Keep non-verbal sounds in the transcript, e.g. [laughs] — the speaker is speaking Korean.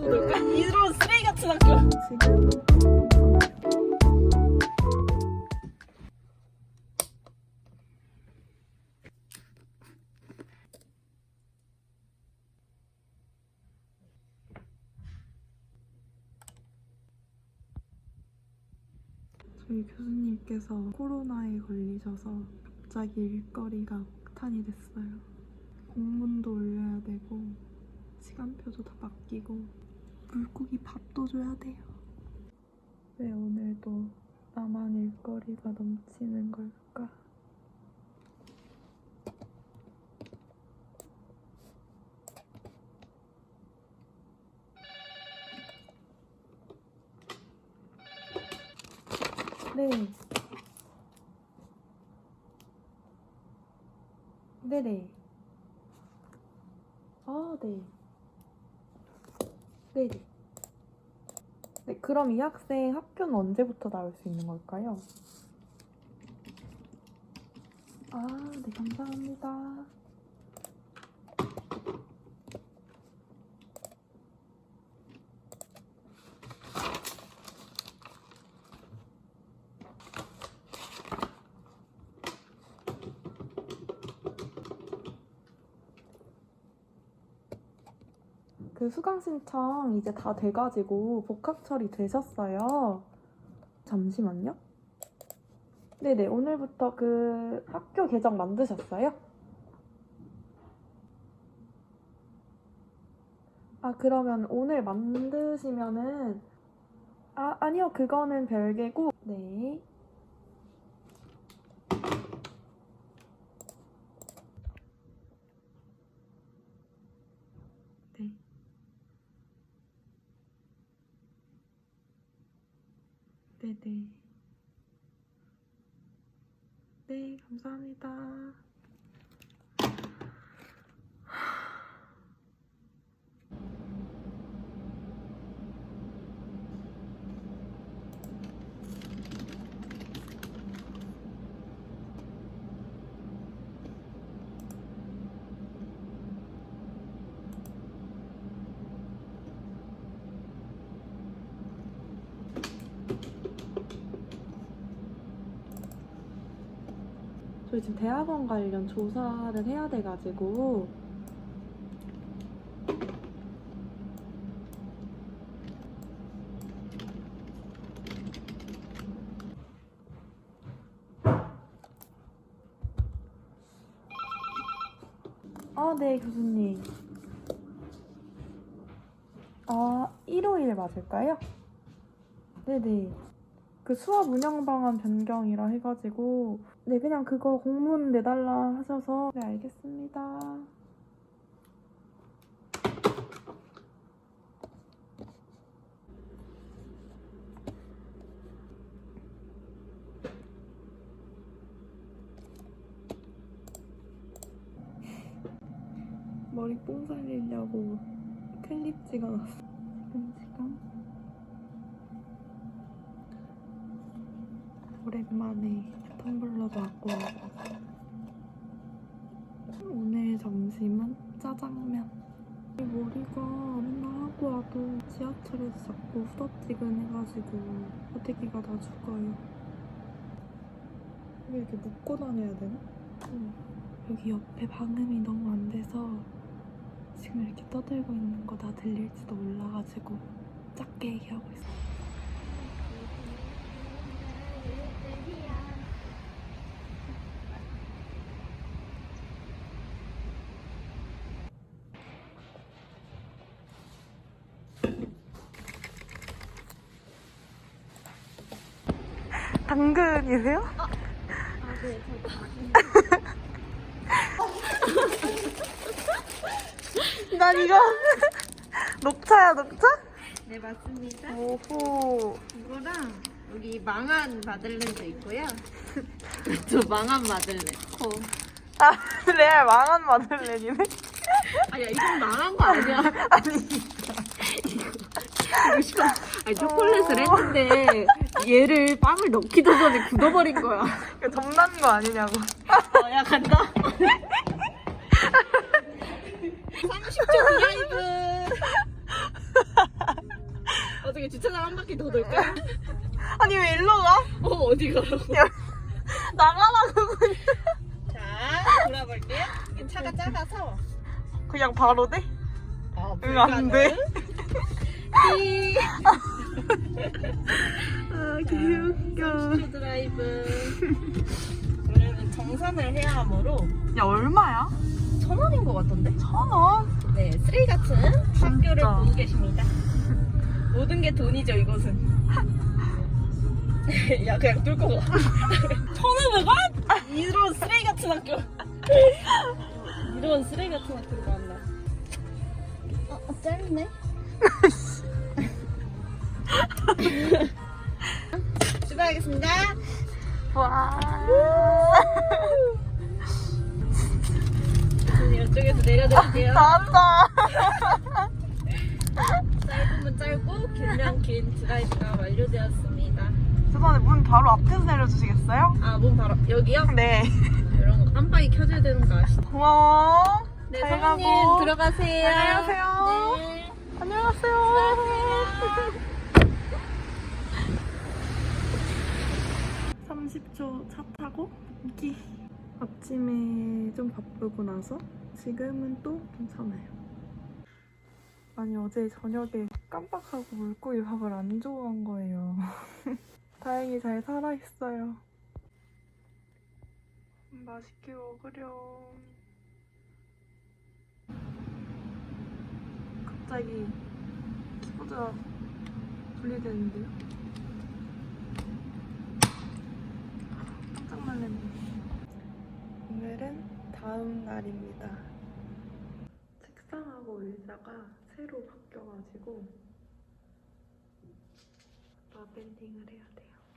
도둑. 이런 쓰레기 같은 학교. 저희 교수님께서 코로나에 걸리셔서 갑자기 일거리가 폭탄이 됐어요. 공문도 올려야 되고 시간표도 다 바뀌고 물고기 밥도 줘야 돼요. 왜 오늘도 나만 일거리가 넘치는 걸까? 네. 네네. 아, 네. 네네. 네, 그럼 이 학생 학교는 언제부터 나올 수 있는 걸까요? 아, 네, 감사합니다. 그 수강 신청 이제 다 돼가지고 복학 처리 되셨어요. 잠시만요. 네네, 오늘부터 그 학교 계정 만드셨어요? 아, 그러면 오늘 만드시면은, 아, 아니요, 그거는 별개고, 네. 네. 네네. 네, 감사합니다. 저희 지금 대학원 관련 조사를 해야 돼가지고 아, 네, 교수님. 아, 일요일 맞을까요? 네네. 그 수업 운영 방안 변경이라 해가지고 네 그냥 그거 공문 내달라 하셔서 네 알겠습니다. 머리 뽕 살리려고 클립 찍어놨어. 오랜만에 텀블러도 갖고 오늘 점심은 짜장면 이 머리가 맨날 하고 와도 지하철에서 자꾸 후덥지근해가지고 어떻게가 다 죽어요 왜 이렇게 묶고 다녀야 되나? 응. 여기 옆에 방음이 너무 안 돼서 지금 이렇게 떠들고 있는 거 다 들릴지도 몰라가지고 작게 얘기하고 있어요 당근이세요? 난 이거 [laughs] 녹차야 녹차? 네 맞습니다. 오호 이거랑 우리 망한 마들렌도 있고요. [laughs] 저 망한 마들렌. 코. 아 레알 망한 마들렌이네 아야 이건 망한 거 아니야. [laughs] 아니 이거 싫어. 아니 초콜릿을 했는데 얘를 빵을 넣기도 전에 굳어버린 거야. 이거 점난 거 아니냐고 어, 야 간다. 30초 비하이브. 더 넣을까? 아니 왜 일로 가? 어 어디 가라고? 나가라고 자 돌아볼게요. 이게 차가 작아서. 그냥 바로 돼? 아, 응, 안 돼. 이 아 개웃겨 슈 드라이브. [laughs] 그러면 정산을 해야 하므로 야 얼마야? 천 원인 것 같던데? 천 원? 네, 쓰레기 같은 학교를 진짜. 보고 계십니다. 모든 게 돈이죠, 이것은. [laughs] 야, 그냥 뚫고 가. [laughs] 천오백 원? 이런 쓰레기 같은 학교. 이런 쓰레기 같은 학교를 만나. 어, 어 짧네. 내려드릴게요. 나왔다 짧으면 짧고, 길면 긴 드라이브가 완료되었습니다. 죄송한데 문 바로 앞에서 내려주시겠어요? 아, 몸 바로, 여기요? 네 이런 거 깜빡이 켜줘야 되는 거 아시죠? 고마워 네, 잘 가고. 들어가세요. 안녕하세요. 네. 안녕하세요 30초 차 타고 기 아침에 좀 바쁘고 나서 지금은 또 괜찮아요. 아니 어제 저녁에 깜빡하고 물고기 밥을 안 좋아한 거예요. [laughs] 다행히 잘 살아있어요. 맛있게 먹으렴. 갑자기 키보드가 분리되는데요? 깜짝 놀랐네. 오늘은 다음 날입니다. 책상하고 의자가 새로 바뀌어가지고 라벨링을 해야 돼요.